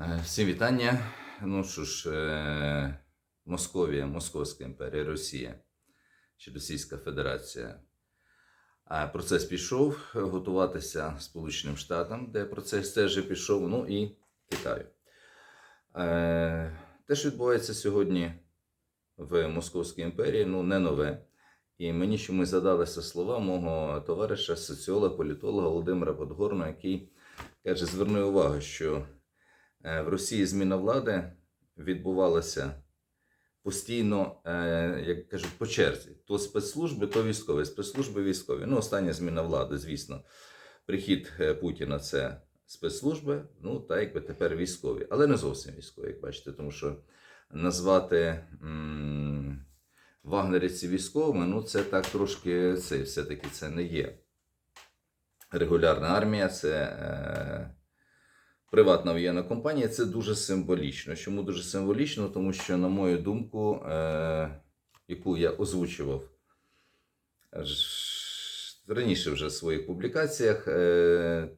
Е, Всім вітання. Ну що ж, е, Московія, Московська імперія, Росія чи Російська Федерація. А процес пішов готуватися Сполученим Штатам, де процес теж пішов, ну і Китаю. Е, Те, що відбувається сьогодні в Московській імперії, ну не нове. І мені чомусь задалися слова мого товариша, соціолога, політолога Володимира Подгорного, який каже: зверни увагу, що е, в Росії зміна влади відбувалася постійно, е, як кажуть, по черзі. То спецслужби, то військові, спецслужби військові. Ну, остання зміна влади, звісно. Прихід е, Путіна це спецслужби, ну та якби тепер військові, але не зовсім військові, як бачите, тому що назвати м- вагнерівці військовими, ну це так трошки це все-таки це не є. Регулярна армія, це е, приватна воєнна компанія, це дуже символічно. Чому дуже символічно? Тому що, на мою думку, е, яку я озвучував раніше вже в своїх публікаціях, е,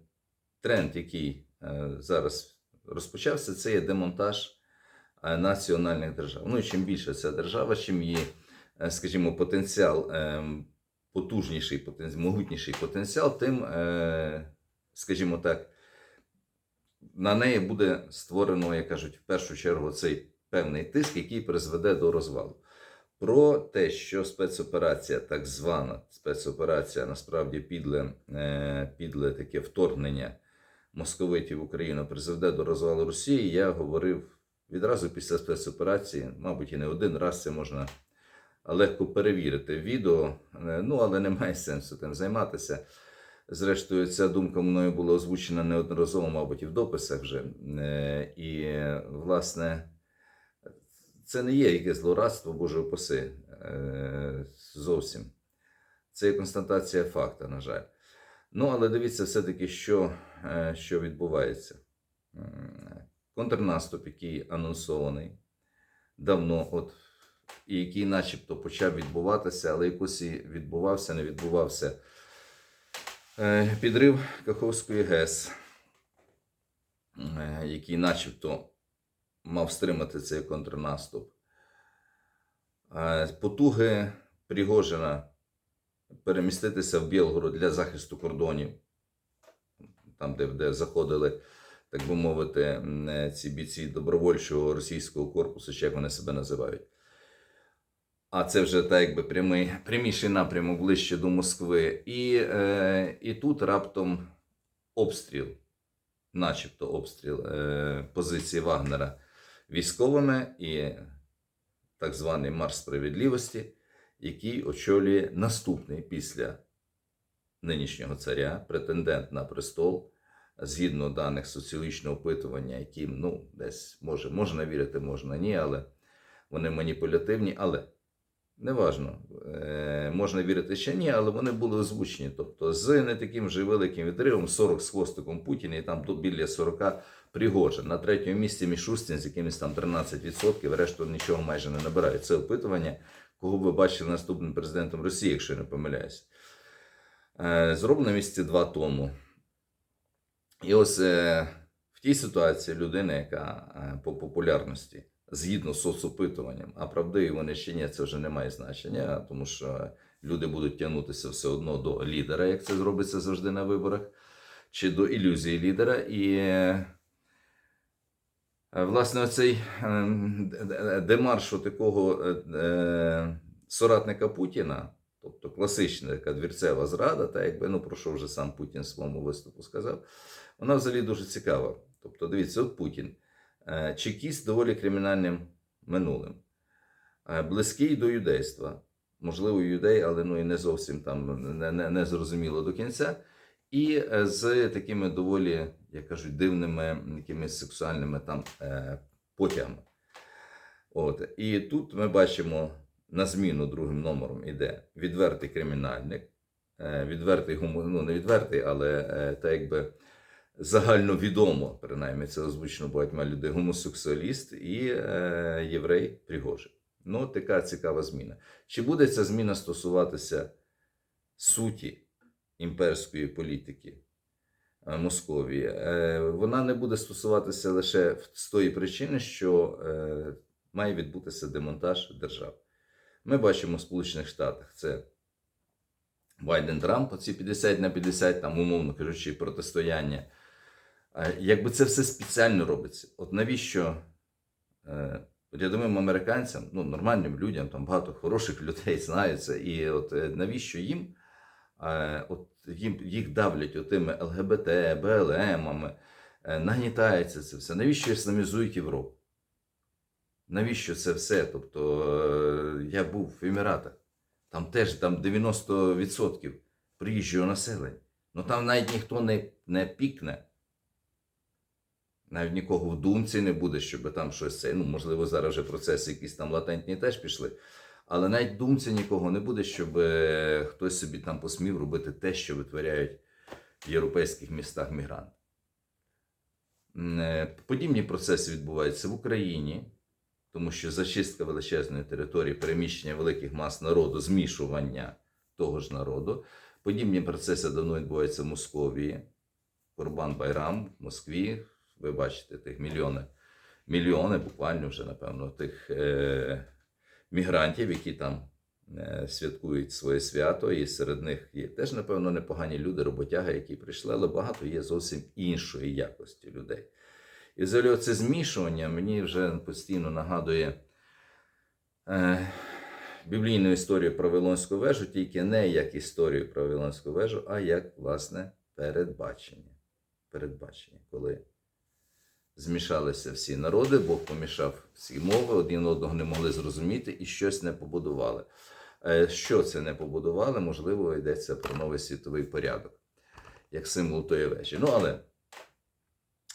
тренд, який е, зараз розпочався, це є демонтаж е, національних держав. Ну і чим більше ця держава, чим її, е, скажімо, потенціал, е, потужніший, могутніший потенціал, тим, е, скажімо так, на неї буде створено, як кажуть, в першу чергу цей певний тиск, який призведе до розвалу. Про те, що спецоперація, так звана спецоперація, насправді підле, е, підле таке вторгнення московитів в Україну призведе до розвалу Росії, я говорив відразу після спецоперації, мабуть, і не один раз це можна легко перевірити в відео, е, ну але немає сенсу тим займатися. Зрештою, ця думка мною була озвучена неодноразово, мабуть, і в дописах вже. Е, І, власне, це не є якесь злорадство, Боже упаси, е, зовсім. Це є констатація факта, на жаль. Ну, але дивіться все-таки, що, е, що відбувається. Контрнаступ, який анонсований давно, от, і який начебто почав відбуватися, але якось і відбувався, не відбувався. Е, Підрив Каховської ГЕС, е, який начебто мав стримати цей контрнаступ. Е, Потуги Пригожина переміститися в Білгород для захисту кордонів, там, де, де заходили, так би мовити, ці бійці добровольчого російського корпусу, чи як вони себе називають. А це вже так якби прямий, пряміший напрямок ближче до Москви. І, е, і тут раптом обстріл, начебто обстріл е, позиції Вагнера військовими і так званий Марш справедливості, який очолює наступний після нинішнього царя, претендент на престол, згідно даних соціологічного опитування, яким ну, десь може, можна вірити, можна ні, але вони маніпулятивні. Але Неважно, е, можна вірити чи ні, але вони були озвучені. Тобто з не таким вже великим відривом 40 з хвостиком Путіна і там біля 40 Пригожин. На третьому місці Мішустін з якимось там 13%, решту нічого майже не набирає. Це опитування, кого ви бачили наступним президентом Росії, якщо я не помиляюся. Е, Зроблено місяці два тому. І ось е, в тій ситуації людина, яка е, по популярності згідно з соцопитуванням, а правдиві вони чи ні, це вже не має значення, тому що люди будуть тягнутися все одно до лідера, як це зробиться завжди на виборах, чи до ілюзії лідера. І е, власне оцей е, демарш такого е, соратника Путіна. Тобто класична така двірцева зрада, та якби ну про що вже сам Путін в своєму виступу сказав, вона взагалі дуже цікава. Тобто, дивіться, от Путін. Е, чекіст доволі кримінальним минулим, Е, близький до юдейства, можливо, юдей, але ну і не зовсім там не, не, не зрозуміло до кінця. І е, з такими доволі, як кажуть, дивними якимись сексуальними там потягами. От. І тут ми бачимо на зміну другим номером іде відвертий кримінальник, відвертий гомо, ну не відвертий, але та якби загальновідомо, принаймні це озвучено багатьма людей, гомосексуаліст і е, єврей Пригожин. Ну, така цікава зміна. Чи буде ця зміна стосуватися суті імперської політики е, Московії, е, вона не буде стосуватися лише з тої причини, що е, має відбутися демонтаж держав. Ми бачимо в Сполучених Штатах це Байден Трамп, оці 50 на 50, там, умовно кажучи, протистояння. Е, Якби це все спеціально робиться, от навіщо е, рядовим американцям, ну, нормальним людям, там багато хороших людей знаються, і от е, навіщо їм, е, от їм їх давлять отими ЛГБТ, БЛМами, е, нагнітається це все. Навіщо ісламізують Європу? Навіщо це все? Тобто е, я був в Еміратах, там теж там 90% приїжджого населення. Ну там навіть ніхто не, не пікне. Навіть нікого в думці не буде, щоб там щось це. Ну, можливо, зараз вже процеси якісь там латентні теж пішли. Але навіть думці нікого не буде, щоб е, хтось собі там посмів робити те, що витворяють в європейських містах мігранти. Е, Подібні процеси відбуваються в Україні, тому що зачистка величезної території, переміщення великих мас народу, змішування того ж народу. Подібні процеси давно відбуваються в Московії. Курбан Байрам в Москві. Ви бачите тих мільйони, мільйони, буквально вже, напевно, тих е, мігрантів, які там е, святкують своє свято, і серед них є теж, напевно, непогані люди, роботяги, які прийшли, але багато є зовсім іншої якості людей. І взагалі це змішування мені вже постійно нагадує е, біблійну історію про Вавилонську вежу, тільки не як історію про Вавилонську вежу, а як, власне, передбачення. Передбачення, коли змішалися всі народи, Бог помішав всі мови, один одного не могли зрозуміти і щось не побудували. Е, Що це не побудували? Можливо, йдеться про новий світовий порядок, як символ тої вежі. Ну, але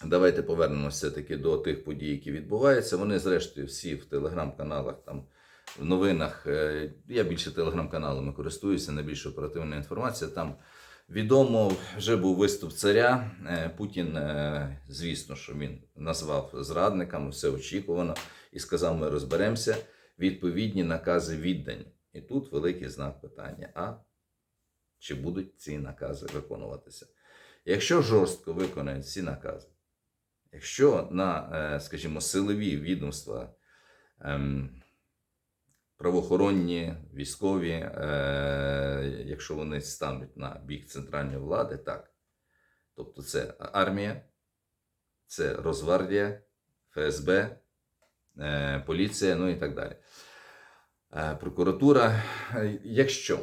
давайте повернемося все-таки до тих подій, які відбуваються. Вони, зрештою, всі в телеграм-каналах, там, в новинах. е, Я більше телеграм-каналами користуюся, найбільш оперативна інформація. Там відомо вже був виступ царя. Е, Путін, е, звісно, що він назвав зрадниками, все очікувано, і сказав: ми розберемося. Відповідні накази віддані. І тут великий знак питання: а чи будуть ці накази виконуватися? Якщо жорстко виконають ці накази, якщо на, е, скажімо, силові відомства, ем, правоохоронні, військові, е, якщо вони стануть на бік центральної влади, так. Тобто це армія, це Росгвардія, ФСБ, е, поліція, ну і так далі. Е, Прокуратура, Е, якщо.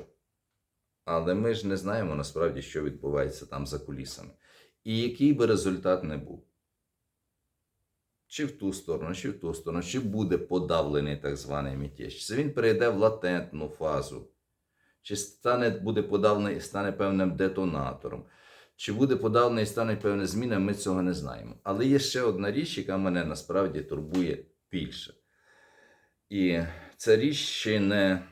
Але ми ж не знаємо насправді, що відбувається там за кулісами. І який би результат не був. Чи в ту сторону, чи в ту сторону, чи буде подавлений так званий мятеж, чи він перейде в латентну фазу, чи стане, буде подавлений і стане певним детонатором, чи буде подавлений і стане певна зміна, ми цього не знаємо. Але є ще одна річ, яка мене насправді турбує більше. І ця річ ще не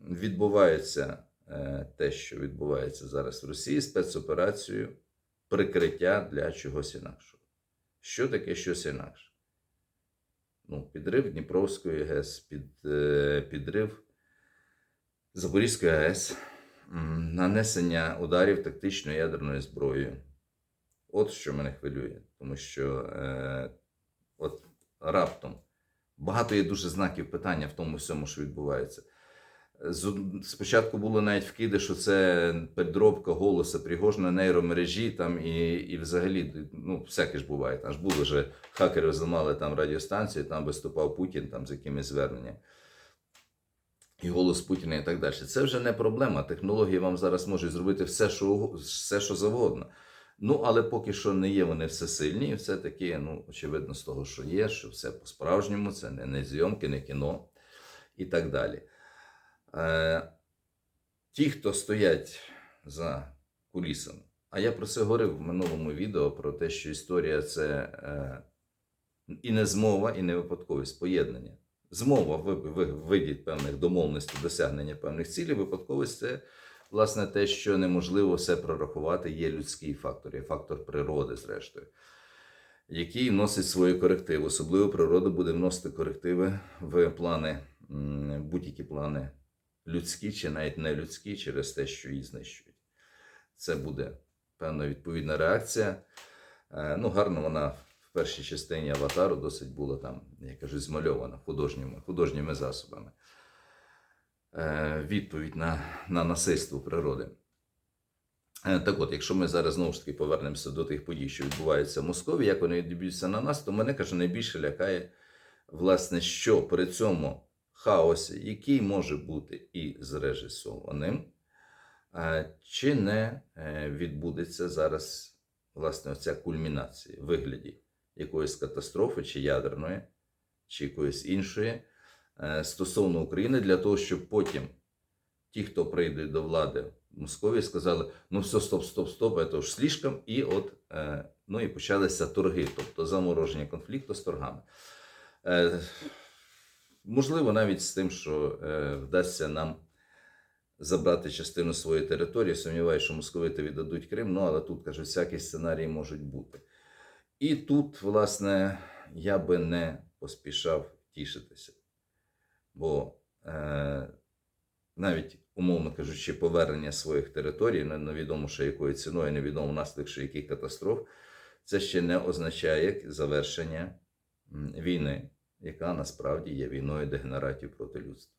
відбувається е, те, що відбувається зараз в Росії, спецоперацією прикриття для чогось інакшого. Що таке щось інакше? Ну, підрив Дніпровської ГЕС, під, е, підрив Запорізької АЕС, нанесення ударів тактичною ядерною зброєю. От що мене хвилює, тому що е, от раптом багато є дуже знаків питання в тому всьому, що відбувається. Спочатку було навіть вкиди, що це підробка голоса Пригожина нейромережі, там і, і взагалі, ну, всяке ж буває. Там ж було вже хакери зламали там радіостанцію, там виступав Путін там з якимись зверненнями. І голос Путіна і так далі. Це вже не проблема. Технології вам зараз можуть зробити все, що, все, що завгодно. Ну, але поки що не є вони всесильні, і все-таки, ну, очевидно, з того, що є, що все по-справжньому, це не, не зйомки, не кіно і так далі. Е, ті, хто стоять за кулісами, а я про це говорив в минулому відео про те, що історія це е, і не змова, і не випадковість, поєднання. Змова в, виді певних домовленостей, досягнення певних цілей, випадковість це власне те, що неможливо все прорахувати, є людський фактор, є фактор природи, зрештою, який вносить свої корективи. Особливо природа буде вносити корективи в плани, будь-які плани людські чи навіть не людські через те, що її знищують. Це буде певна відповідна реакція. Е, Ну, гарно вона в першій частині аватару досить була там, як кажуть, змальована художніми, художніми засобами. Е, Відповідь на, на насильство природи. Е, Так от, якщо ми зараз знову ж таки повернемося до тих подій, що відбуваються в Москові, як вони відбуваються на нас, то мене каже, найбільше лякає, власне, що при цьому хаосі, який може бути і зрежисованим, чи не е, відбудеться зараз власне оця кульмінація в вигляді якоїсь катастрофи, чи ядерної, чи якоїсь іншої е, стосовно України, для того, щоб потім ті, хто прийде до влади в Московії, сказали: ну все, стоп, стоп, стоп, це ж слишком, і от е, ну і почалися торги, тобто замороження конфлікту з торгами. Можливо, навіть з тим, що е, вдасться нам забрати частину своєї території. Сумніваюся, що московити віддадуть Крим, ну але тут каже, всякі сценарії можуть бути. І тут, власне, я би не поспішав тішитися. Бо е, навіть, умовно кажучи, повернення своїх територій, не- невідомо ще якою ціною, невідомо внаслідок ще яких катастроф, це ще не означає завершення війни, яка насправді є війною дегенератів проти людства.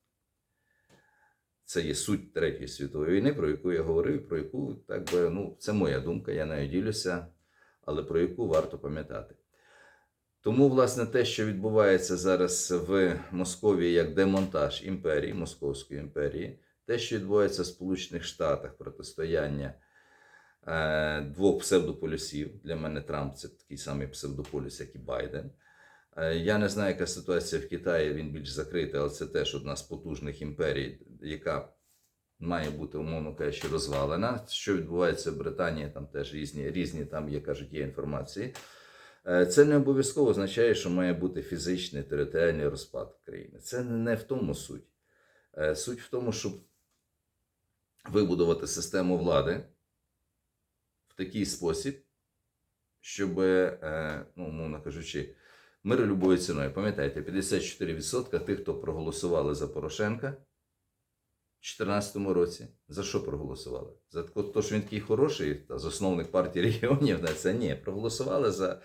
Це є суть Третьої світової війни, про яку я говорив, про яку, так би, ну, це моя думка, я нею ділюся, але про яку варто пам'ятати. Тому, власне, те, що відбувається зараз в Московії як демонтаж імперії, Московської імперії, те, що відбувається в Сполучених Штатах, протистояння е, двох псевдополюсів. Для мене Трамп це такий самий псевдополюс, як і Байден. Е, Я не знаю, яка ситуація в Китаї, він більш закритий, але це теж одна з потужних імперій, яка має бути, умовно кажучи, розвалена. Що відбувається в Британії, там теж різні, різні там є, кажуть, є інформації. Е, Це не обов'язково означає, що має бути фізичний територіальний розпад країни. Це не в тому суть. Е, Суть в тому, щоб вибудувати систему влади в такий спосіб, щоб, ну, умовно кажучи, мир любою ціною. Пам'ятаєте, 54% тих, хто проголосували за Порошенка в 2014 році. За що проголосували? За те, що він такий хороший, та засновник партії регіонів, це ні. Проголосували за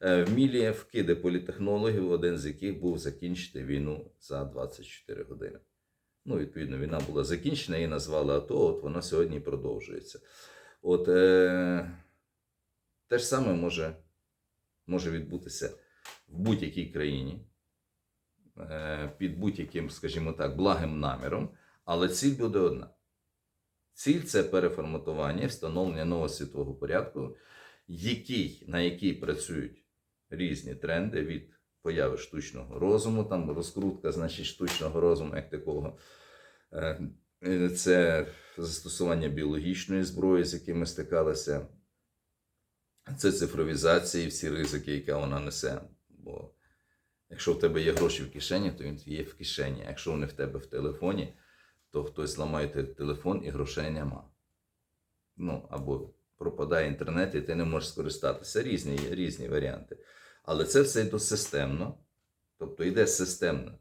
е, вмілі вкиди політехнологів, один з яких був закінчити війну за 24 години. Ну, відповідно, війна була закінчена, її назвали АТО, от воно сьогодні продовжується. От е, те ж саме може, може відбутися в будь-якій країні е, під будь-яким, скажімо так, благим наміром, але ціль буде одна. Ціль це переформатування, встановлення нового світового порядку, який, на який працюють різні тренди від появи штучного розуму, там розкрутка, значить, штучного розуму, як такого. Е, е, Це застосування біологічної зброї, з якими стикалися. Це цифровізація і всі ризики, які вона несе. Бо якщо в тебе є гроші в кишені, то він є в кишені. А якщо вони в тебе в телефоні, то хтось зламає телефон і грошей нема. Ну, або пропадає інтернет, і ти не можеш скористатися. Різні, різні варіанти. Але це все йде системно. Тобто йде системна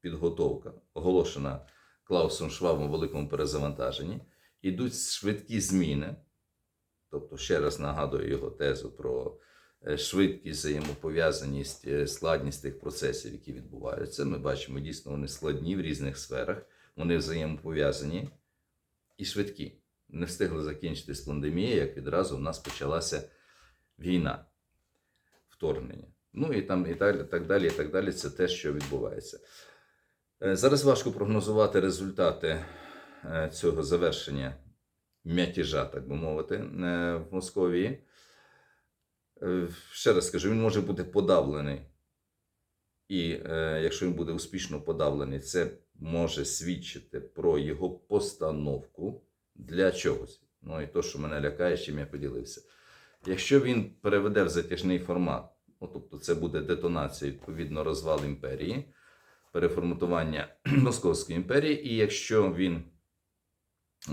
підготовка, оголошена Клаусом Швабом у великому перезавантаженні. Ідуть швидкі зміни. Тобто, ще раз нагадую його тезу про швидкість, взаємопов'язаність, е, складність тих процесів, які відбуваються. Ми бачимо, дійсно, вони складні в різних сферах, вони взаємопов'язані і швидкі. Не встигли закінчитись пандемія, як відразу в нас почалася війна, вторгнення. Ну і там і далі, так далі, і так далі. Це те, що відбувається. Е, Зараз важко прогнозувати результати е, цього завершення м'ятіжа, так би мовити, е, в Московії. Е, Ще раз скажу, він може бути подавлений. І е, якщо він буде успішно подавлений, це може свідчити про його постановку для чогось. Ну і то, що мене лякає, з чим я поділився. Якщо він переведе в затяжний формат, ну, тобто це буде детонація, відповідно, розвал імперії, переформатування Московської імперії, і якщо він,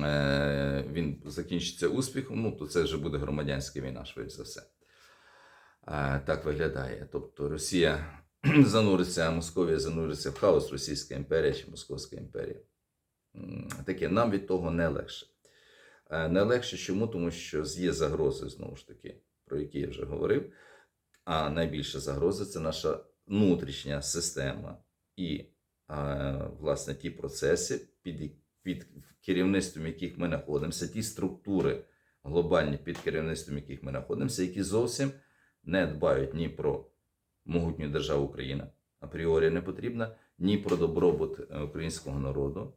е, він закінчиться успіхом, ну, то це вже буде громадянська війна, швидше за все. Так виглядає. Тобто Росія зануриться, Московія зануриться в хаос, Російська імперія чи Московська імперія. Таке, нам від того не легше. Е, Не легше чому? Тому що є загрози, знову ж таки, про які я вже говорив. А найбільша загроза це наша внутрішня система і, е, власне, ті процеси, під, під керівництвом яких ми знаходимося, ті структури глобальні, під керівництвом яких ми знаходимося, які зовсім не дбають ні про могутню державу Україна, апріорі не потрібна, ні про добробут е, українського народу,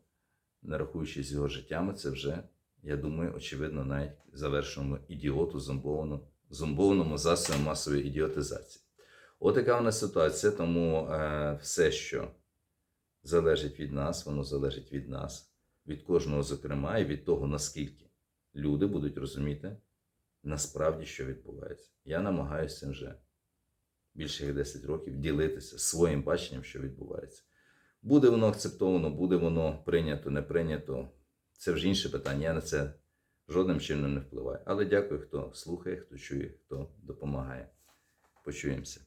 не рахуючись його життями, це вже, я думаю, очевидно, навіть завершеному ідіоту, зомбованому, зомбованому засобом масової ідіотизації. От така у нас ситуація, тому е, все, що залежить від нас, воно залежить від нас, від кожного, зокрема, і від того, наскільки люди будуть розуміти насправді, що відбувається. Я намагаюся цим вже більше як 10 років ділитися своїм баченням, що відбувається. Буде воно акцептовано, буде воно прийнято, не прийнято. Це вже інше питання. Я на це жодним чином не впливаю. Але дякую, хто слухає, хто чує, хто допомагає. Почуємося.